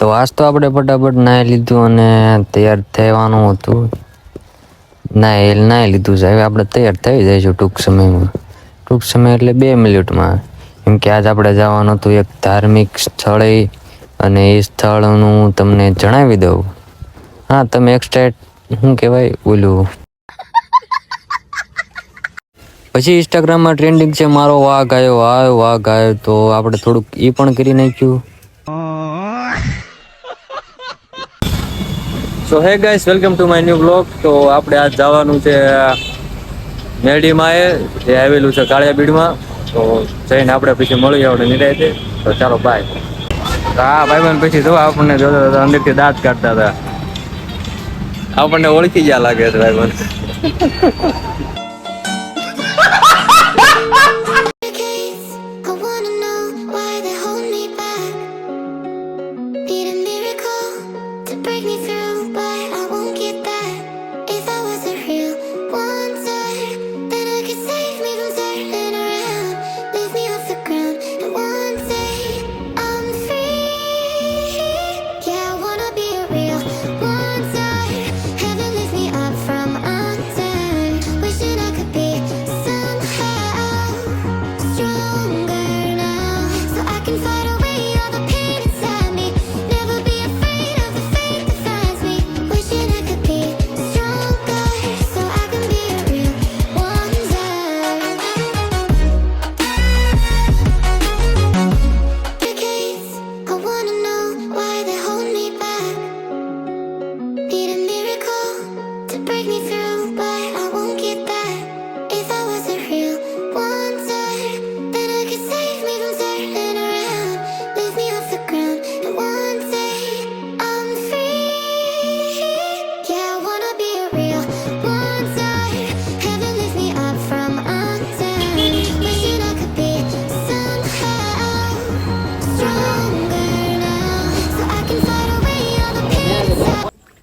તો આજ તો આપણે ફટાફટ નાહી લીધું અને તૈયાર થવાનું હતું. નાહી નાહી લીધું છે. હવે આપણે તૈયાર થઈ જઈશું ટૂંક સમયમાં. ટૂંક સમય એટલે બે મિનિટમાં. કેમ કે આજ આપણે જવાનું હતું એક ધાર્મિક સ્થળે અને એ સ્થળનું તમને જણાવી દઉં. હા, તમે એક્સ્ટ્રા શું કહેવાય, ઓલું. પછી ઇન્સ્ટાગ્રામમાં ટ્રેન્ડિંગ છે, મારો વાઘ આવ્યો આવ્યો વાઘ આવ્યો તો આપણે થોડુંક એ પણ કરી નાખ્યું. So hey guys welcome to my new blog તો આપણે આજ જવાનું છે મેરડીમાં એ જે આવેલું છે કાળિયા બીડમાં તો જઈને આપણે પછી મળી આવડે નિરાય તો ચાલો બાય હા ભાઈ બહેન પછી જો આપણને જોતા હતા અંદરથી દાંત કાઢતા હતા. આપણને ઓળખી ગયા લાગે છે ભાઈ Decades,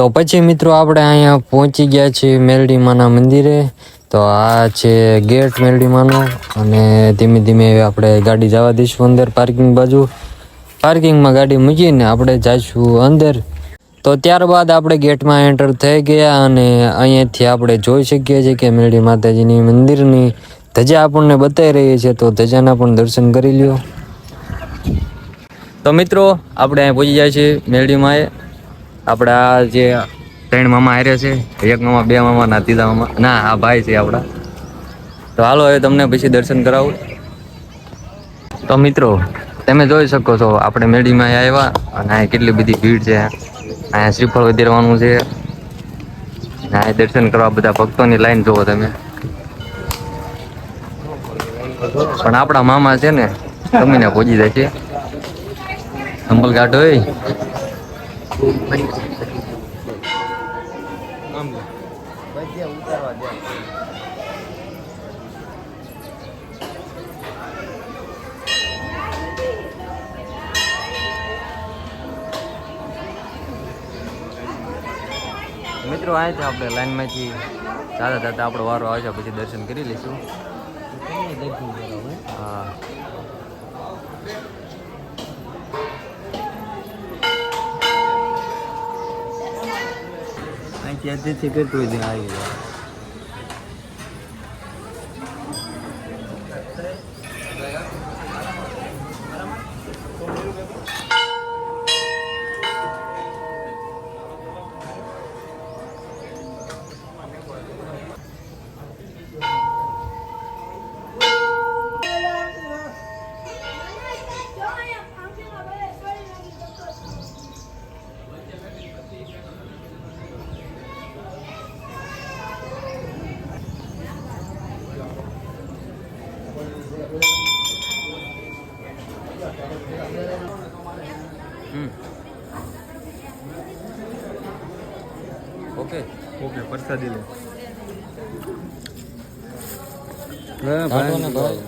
તો પછી મિત્રો આપણે અહીંયા પહોંચી ગયા છીએ મેલડીમાના મંદિરે. તો આ છે ગેટ મેલડીમાનો અને ધીમે ધીમે આપણે ગાડી જવા દઈશું અંદર પાર્કિંગ બાજુ. પાર્કિંગમાં ગાડી મૂકીને આપણે જઈશું અંદર. તો ત્યારબાદ આપણે ગેટમાં એન્ટર થઈ ગયા અને અહીંયાથી આપણે જોઈ શકીએ છીએ કે મેલડી માતાજીની મંદિરની ધજા આપણને બતાવી રહી છે. તો ધજાના પણ દર્શન કરી લ્યો. તો મિત્રો, આપણે અહીં પહોંચી જાય છે મેરડીમાં એ આપણા જે ત્રણ મામા હારે છે, એક મામા, બે મામા ના ત્રીજા મામા. ના, આ ભાઈ છે આપણા તો હાલો, હવે તમને પછી દર્શન કરાવું. તો મિત્રો, તમે જોઈ શકો છો, આપણે મેડીમાં આવ્યા અને અહીંયા કેટલી બધી ભીડ છે. અહીંયા શ્રીફળ વધેરવાનું છે. અહીંયા દર્શન કરવા બધા ભક્તોની લાઈન જોવો તમે. પણ આપણા મામા છે ને તમને પહોંચી જાય છે. સંભલ હોય. મિત્રો અહીંથી આપણે લાઈનમાંથી જાતા જાતા આપણો વારો આવશે પછી દર્શન કરી લઈશું. હા. અહીંથી કેટલું દે આવી ઓકે. ઓકે પ્રસાદી લે. હા ભાઈ. ભાઈ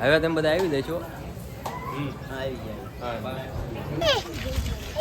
હવે તમે બધા આવી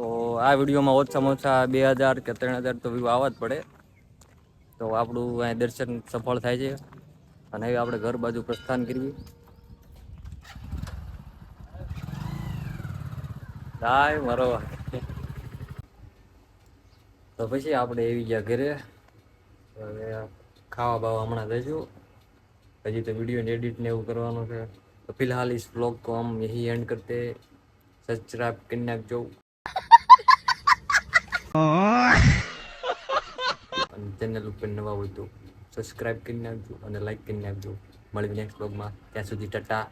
તો આ વિડીયોમાં ઓછામાં ઓછા બે હજાર કે ત્રણ હજાર તો વ્યૂ આવવા જ પડે. તો આપણું અહીંયા દર્શન સફળ થાય છે. અને એવી આપણે ઘર બાજુ પ્રસ્થાન કરીએ. થાય મારો તો પછી આપણે એવી ગયા ઘરે. હવે ખાવા બાવા હમણાં જઈશું. હજી તો વીડિયો એડિટ ને એવું કરવાનું છે. તો ફિલહાલ ઇસ બ્લોગ કો હમ યહી એન્ડ કરતે. સચરાબ કરી જોઉં અને ચેનલ ઉપર નવા હોય તો સબસ્ક્રાઇબ કરી નાખજો અને લાઈક કરી નાખજો. મળવી નેક્સ્ટ બ્લોગમાં ત્યાં સુધી ટાટા.